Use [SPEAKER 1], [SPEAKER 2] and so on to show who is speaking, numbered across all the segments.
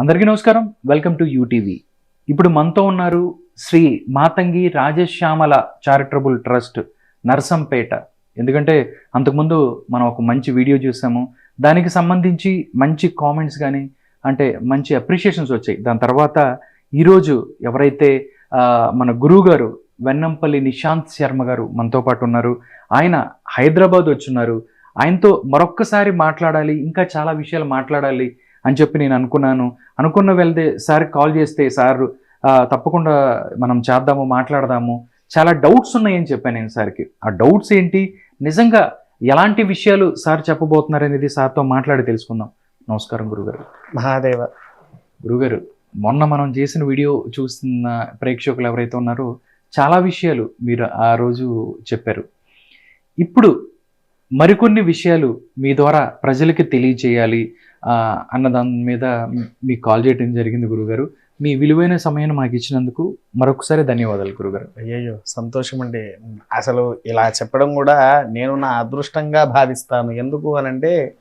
[SPEAKER 1] అందరికీ నమస్కారం. Welcome to UTV. ఇప్పుడు మనతో ఉన్నారు శ్రీ మాతంగి రాజశ్యామల చారిటబుల్ ట్రస్ట్ నర్సంపేట. ఎందుకంటే అంతకుముందు మనం ఒక మంచి వీడియో చూసాము. దానికి సంబంధించి మంచి కామెంట్స్ కానీ అంటే మంచి అప్రిషియేషన్స్ వచ్చాయి. దాని తర్వాత ఈరోజు ఎవరైతే మన గురువు గారు వెన్నంపల్లి నిశాంత్ శర్మ గారు మనతో పాటు ఉన్నారు. ఆయన హైదరాబాద్ వచ్చున్నారు. ఆయనతో మరొక్కసారి మాట్లాడాలి ఇంకా చాలా విషయాలు మాట్లాడాలి అని చెప్పి నేను అనుకున్నాను. అనుకున్న వెళ్తే సార్ కాల్ చేస్తే సార్ తప్పకుండా మనం చేద్దాము మాట్లాడదాము. చాలా డౌట్స్ ఉన్నాయని చెప్పాను నేను సార్కి. ఆ డౌట్స్ ఏంటి? నిజంగా ఎలాంటి విషయాలు సార్ చెప్పబోతున్నారు అనేది సార్తో మాట్లాడి తెలుసుకుందాం. నమస్కారం గురుగారు.
[SPEAKER 2] మహాదేవ.
[SPEAKER 1] గురుగారు మొన్న మనం చేసిన వీడియో చూస్తున్న ప్రేక్షకులు ఎవరైతే ఉన్నారో చాలా విషయాలు మీరు ఆ రోజు చెప్పారు. ఇప్పుడు మరికొన్ని విషయాలు మీ ద్వారా ప్రజలకి తెలియచేయాలి అన్న దాని మీద మీకు కాల్ చేయడం జరిగింది గురుగారు. మీ విలువైన సమయాన్ని మాకు ఇచ్చినందుకు మరొకసారి ధన్యవాదాలు గురుగారు.
[SPEAKER 2] అయ్యయ్యో సంతోషం అండి అసలు ఇలా చెప్పడం కూడా నేను నా అదృష్టంగా భావిస్తాను. ఎందుకు అనంటే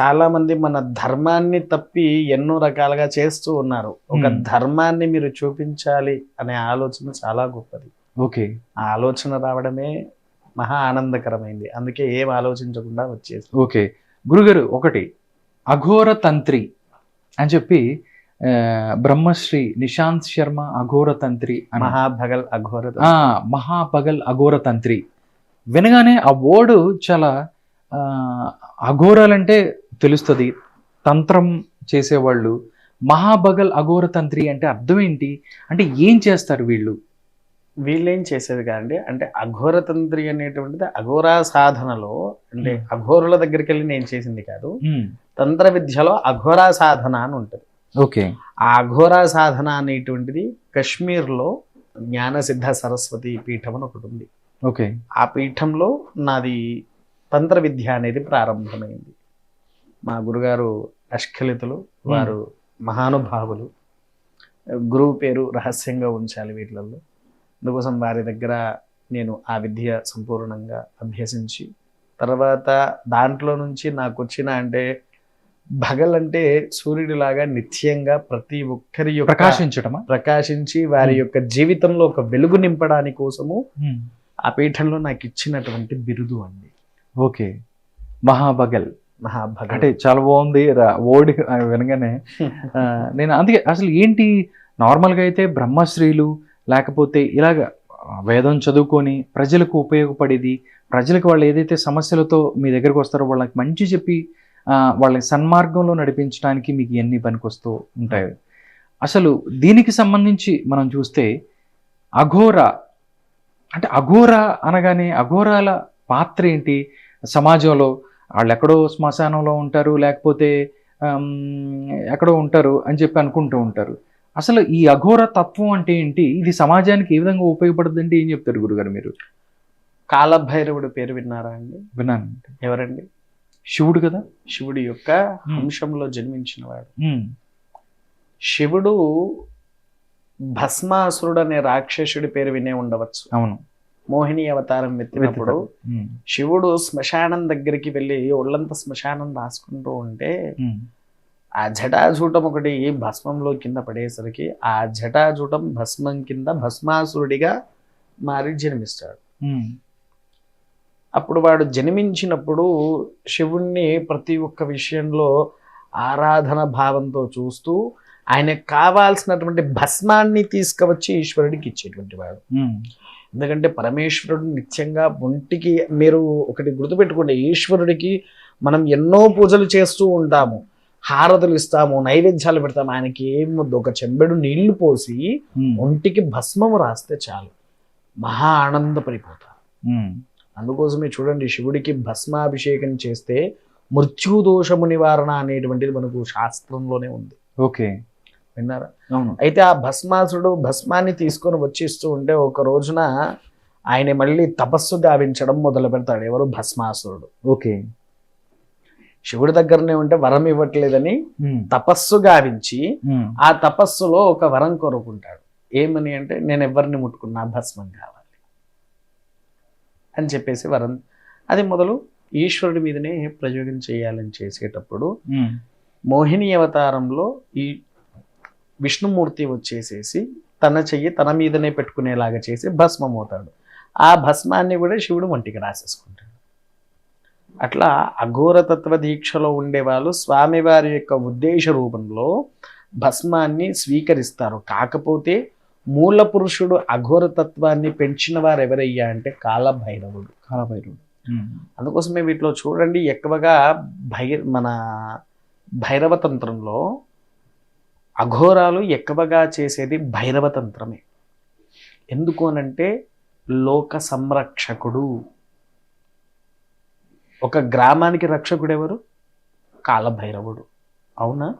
[SPEAKER 2] చాలా మంది మన ధర్మాన్ని తప్పి ఎన్నో రకాలుగా చేస్తూ ఉన్నారు. ఒక. ధర్మాన్ని మీరు చూపించాలి అనే ఆలోచన చాలా గొప్పది.
[SPEAKER 1] ఓకే.
[SPEAKER 2] ఆ ఆలోచన రావడమే మహా ఆనందకరమైంది. అందుకే ఏం ఆలోచించకుండా వచ్చేసి.
[SPEAKER 1] ఓకే. గురుగారు ఒకటి అఘోర తంత్రి అని చెప్పి బ్రహ్మశ్రీ నిశాంత్ శర్మ అఘోర తంత్రి
[SPEAKER 2] మహాభగల్ అఘోర
[SPEAKER 1] ఆ, మహాపగల్ అఘోర తంత్రి. వినగానే ఆ వర్డ్ చాలా అఘోరాలంటే తెలుస్తుంది. తంత్రం చేసేవాళ్ళు. మహాబగల్ అఘోర తంత్రి అంటే అర్థం ఏంటి? అంటే ఏం చేస్తారు వీళ్ళు?
[SPEAKER 2] వీళ్ళేం చేసేది కాదండి. అంటే అఘోర తంత్రి అనేటువంటిది అఘోరా సాధనలో అంటే. అఘోరుల దగ్గరికి వెళ్ళి నేను చేసింది కాదు. తంత్ర విద్యలో అఘోరా సాధన అని ఉంటుంది.
[SPEAKER 1] ఓకే.
[SPEAKER 2] ఆ అఘోరా సాధన అనేటువంటిది కశ్మీర్లో జ్ఞానసిద్ధ సరస్వతి పీఠం అని ఒకటి ఉంది.
[SPEAKER 1] ఓకే.
[SPEAKER 2] ఆ పీఠంలో నాది తంత్ర విద్య అనేది ప్రారంభమైంది. మా గురుగారు అష్కలితులు వారు మహానుభావులు. గురువు పేరు రహస్యంగా ఉంచాలి వీటిలలో. అందుకోసం వారి దగ్గర నేను ఆ విద్య సంపూర్ణంగా అభ్యసించి తర్వాత దాంట్లో నుంచి నాకు వచ్చిన అంటే భగల్ అంటే సూర్యుడిలాగా నిత్యంగా ప్రతి ఒక్కరి యొక్క
[SPEAKER 1] ప్రకాశించటమా?
[SPEAKER 2] ప్రకాశించి వారి
[SPEAKER 1] Hmm.
[SPEAKER 2] యొక్క జీవితంలో ఒక వెలుగు నింపడానికి కోసము
[SPEAKER 1] ఉమ్,
[SPEAKER 2] ఆ పీఠంలో నాకు ఇచ్చినటువంటి బిరుదు అండి.
[SPEAKER 1] ఓకే. మహాబగల్
[SPEAKER 2] మహాభగల్.
[SPEAKER 1] అంటే చాలా బాగుంది. రా- ఓడి వినగానే. నేను అందుకే అసలు ఏంటి నార్మల్గా అయితే బ్రహ్మశ్రీలు లేకపోతే ఇలాగ వేదం చదువుకొని ప్రజలకు ఉపయోగపడేది ప్రజలకు వాళ్ళు ఏదైతే సమస్యలతో మీ దగ్గరకు వస్తారో వాళ్ళకి మంచి చెప్పి వాళ్ళని సన్మార్గంలో నడిపించడానికి మీకు ఎన్ని పనికొస్తూ ఉంటాయి. అసలు దీనికి సంబంధించి మనం చూస్తే అఘోర అంటే అఘోర అనగానే అఘోరాల పాత్ర ఏంటి? సమాజంలో వాళ్ళు ఎక్కడో శ్మశానంలో ఉంటారు లేకపోతే ఎక్కడో ఉంటారు అని చెప్పి అనుకుంటూ ఉంటారు. అసలు ఈ అఘోర తత్వం అంటే ఏంటి? ఇది సమాజానికి ఏ విధంగా ఉపయోగపడుతుంది అంటే ఏం చెప్తారు గురుగారు మీరు?
[SPEAKER 2] కాలభైరవుడు పేరు విన్నారా అండి?
[SPEAKER 1] విన్నాను
[SPEAKER 2] ఎవరండి?
[SPEAKER 1] శివుడు కదా?
[SPEAKER 2] శివుడి యొక్క. అంశంలో జన్మించిన వాడు
[SPEAKER 1] ఉమ్,
[SPEAKER 2] శివుడు భస్మాసురుడు అనే రాక్షసుడి పేరు వినే ఉండవచ్చు.
[SPEAKER 1] అవును.
[SPEAKER 2] మోహిని అవతారం ఎత్తినప్పుడు
[SPEAKER 1] ఉమ్,
[SPEAKER 2] శివుడు శ్మశానం దగ్గరికి వెళ్ళి ఒళ్ళంత శ్మశానం రాసుకుంటూ ఉంటే ఆ జటాజూటం ఒకటి భస్మంలో కింద పడేసరికి ఆ జటాజూటం భస్మం కింద భస్మాసురుడిగా మారి జన్మిస్తాడు. అప్పుడు వాడు జన్మించినప్పుడు శివుణ్ణి ప్రతి ఒక్క విషయంలో ఆరాధన భావంతో చూస్తూ ఆయనకు కావాల్సినటువంటి భస్మాన్ని తీసుకువచ్చి ఈశ్వరుడికి ఇచ్చేటువంటి వాడు. ఎందుకంటే పరమేశ్వరుడు నిత్యంగా ఒంటికి మీరు ఒకటి గుర్తుపెట్టుకోండి ఈశ్వరుడికి మనం ఎన్నో పూజలు చేస్తూ ఉంటాము హారతులు ఇస్తాము నైవేద్యాలు పెడతాము ఆయనకి ఏం వద్దు ఒక చెంబెడు నీళ్ళు పోసి ఒంటికి భస్మము రాస్తే చాలు. మహా ఆనందపడిపోతారు అందుకోసమే చూడండి శివుడికి భస్మాభిషేకం చేస్తే మృత్యుదోషము నివారణ అనేటువంటిది మనకు శాస్త్రంలోనే ఉంది.
[SPEAKER 1] ఓకే.
[SPEAKER 2] విన్నారా?
[SPEAKER 1] అవును.
[SPEAKER 2] అయితే ఆ భస్మాసుడు భస్మాన్ని తీసుకొని వచ్చిస్తూ ఉంటే ఒక రోజున ఆయన మళ్ళీ తపస్సు గావించడం మొదలు పెడతాడు. ఎవరు? భస్మాసురుడు.
[SPEAKER 1] ఓకే.
[SPEAKER 2] శివుడి దగ్గరనే ఉంటే వరం ఇవ్వట్లేదని తపస్సు గావించి ఆ తపస్సులో ఒక వరం కోరుకుంటాడు. ఏమని అంటే నేను ఎవరిని ముట్టుకున్నా భస్మం కావాలి అని చెప్పేసి వరం. అది మొదలు ఈశ్వరుడి మీదనే ప్రయోగం చేయాలని చేసేటప్పుడు మోహిని అవతారంలో ఈ విష్ణుమూర్తి వచ్చేసేసి తన చెయ్యి తన మీదనే పెట్టుకునేలాగా చేసి భస్మం అవుతాడు ఆ భస్మాన్ని కూడా శివుడు ఒంటికి రాసేసుకుంటాడు. అట్లా అఘోరతత్వ దీక్షలో ఉండేవాళ్ళు స్వామివారి యొక్క ఉద్దేశ రూపంలో భస్మాన్ని స్వీకరిస్తారు. కాకపోతే మూల పురుషుడు అఘోరతత్వాన్ని పెంచిన వారు ఎవరయ్యా అంటే కాలభైరవుడు.
[SPEAKER 1] కాలభైరవుడు.
[SPEAKER 2] అందుకోసమే వీటిలో చూడండి ఎక్కువగా భై మన భైరవ తంత్రంలో అఘోరాలు ఎక్కువగా చేసేది భైరవ తంత్రమే. ఎందుకు అనంటే లోక సంరక్షకుడు. ఒక గ్రామానికి రక్షకుడు ఎవరు కాలభైరవుడు అవును.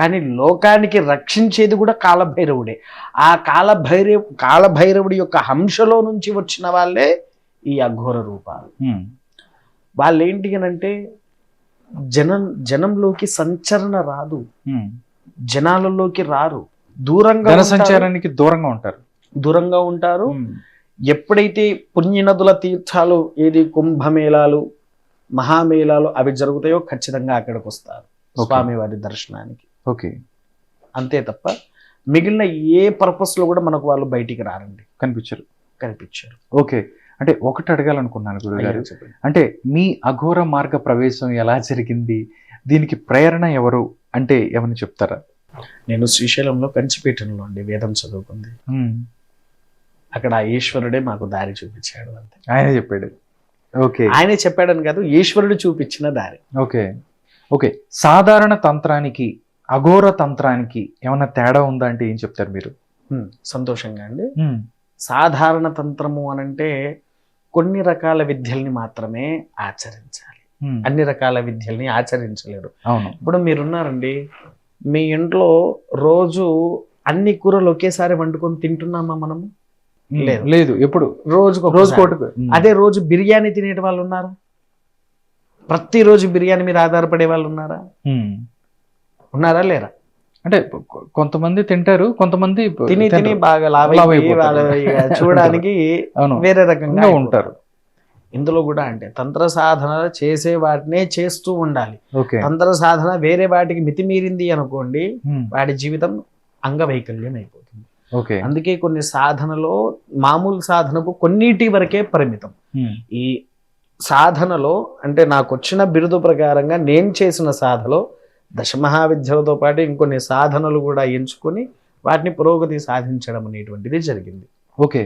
[SPEAKER 2] కానీ లోకానికి రక్షించేది కూడా కాలభైరవుడే. ఆ కాలభైరవ కాలభైరవుడి యొక్క హంసలో నుంచి వచ్చిన వాళ్ళే ఈ అఘోర రూపాలు. వాళ్ళు ఏంటి అంటే జనం జనంలోకి సంచరణ రాదు. జనాలలోకి రారు. దూరంగా
[SPEAKER 1] సంచారానికి దూరంగా ఉంటారు.
[SPEAKER 2] దూరంగా ఉంటారు. ఎప్పుడైతే పుణ్యనదుల తీర్థాలు ఏది కుంభమేళాలు మహామేళాలు అవి జరుగుతాయో ఖచ్చితంగా అక్కడికి వస్తారు. స్వామివారి దర్శనానికి.
[SPEAKER 1] ఓకే.
[SPEAKER 2] అంతే తప్ప మిగిలిన ఏ పర్పస్లో కూడా మనకు వాళ్ళు బయటికి రారండి.
[SPEAKER 1] కనిపించరు.
[SPEAKER 2] కనిపించారు.
[SPEAKER 1] ఓకే. అంటే ఒకటి అడగాలనుకున్నాను గురుగారు. అంటే మీ అఘోర మార్గ ప్రవేశం ఎలా జరిగింది? దీనికి ప్రేరణ ఎవరు? అంటే ఏమని చెప్తారా?
[SPEAKER 2] నేను శ్రీశైలంలో కంచిపీఠంలో అండి వేదం చదువుకుంది. అక్కడ ఆ ఈశ్వరుడే మాకు దారి చూపించాడు అంతే.
[SPEAKER 1] ఆయన చెప్పాడు. ఓకే.
[SPEAKER 2] ఆయనే చెప్పాడని కాదు ఈశ్వరుడు చూపించిన దారి.
[SPEAKER 1] ఓకే. ఓకే. సాధారణ తంత్రానికి అఘోర తంత్రానికి ఏమైనా తేడా ఉందా అంటే ఏం చెప్తారు మీరు?
[SPEAKER 2] సంతోషంగా అండి. సాధారణ తంత్రము అనంటే కొన్ని రకాల విద్యల్ని మాత్రమే ఆచరించాలి. అన్ని రకాల విద్యల్ని ఆచరించలేరు.
[SPEAKER 1] అవును.
[SPEAKER 2] ఇప్పుడు మీరున్నారండి మీ ఇంట్లో రోజు అన్ని కూరలు ఒకేసారి వండుకొని తింటున్నామా మనము. లేదు.
[SPEAKER 1] లేదు ఎప్పుడు?
[SPEAKER 2] రోజుకు
[SPEAKER 1] రోజు
[SPEAKER 2] ఒకసారి.
[SPEAKER 1] కోటి
[SPEAKER 2] అదే రోజు బిర్యానీ తినే వాళ్ళు ఉన్నారా ప్రతిరోజు బిర్యానీ మీద ఆధారపడే వాళ్ళు ఉన్నారా ఉన్నారా లేరా?
[SPEAKER 1] అంటే కొంతమంది తింటారు కొంతమంది
[SPEAKER 2] తిని తిని. బాగా చూడడానికి వేరే రకంగా
[SPEAKER 1] ఉంటారు.
[SPEAKER 2] ఇందులో కూడా అంటే తంత్ర సాధన చేసే వాటినే చేస్తూ ఉండాలి. తంత్ర సాధన వేరే వాటికి మితిమీరింది అనుకోండి. వాడి జీవితం అంగవైకల్యం అయిపోతుంది.
[SPEAKER 1] ఓకే.
[SPEAKER 2] అందుకే కొన్ని సాధనలో మామూలు సాధనకు కొన్నిటి వరకే పరిమితం. ఈ సాధనలో అంటే నాకు వచ్చిన బిరుదు ప్రకారంగా నేను చేసిన సాధనలో దశమహావిద్యలతో పాటు ఇంకొన్ని సాధనలు కూడా ఎంచుకొని వాటిని పురోగతి సాధించడం అనేటువంటిది జరిగింది.
[SPEAKER 1] ఓకే.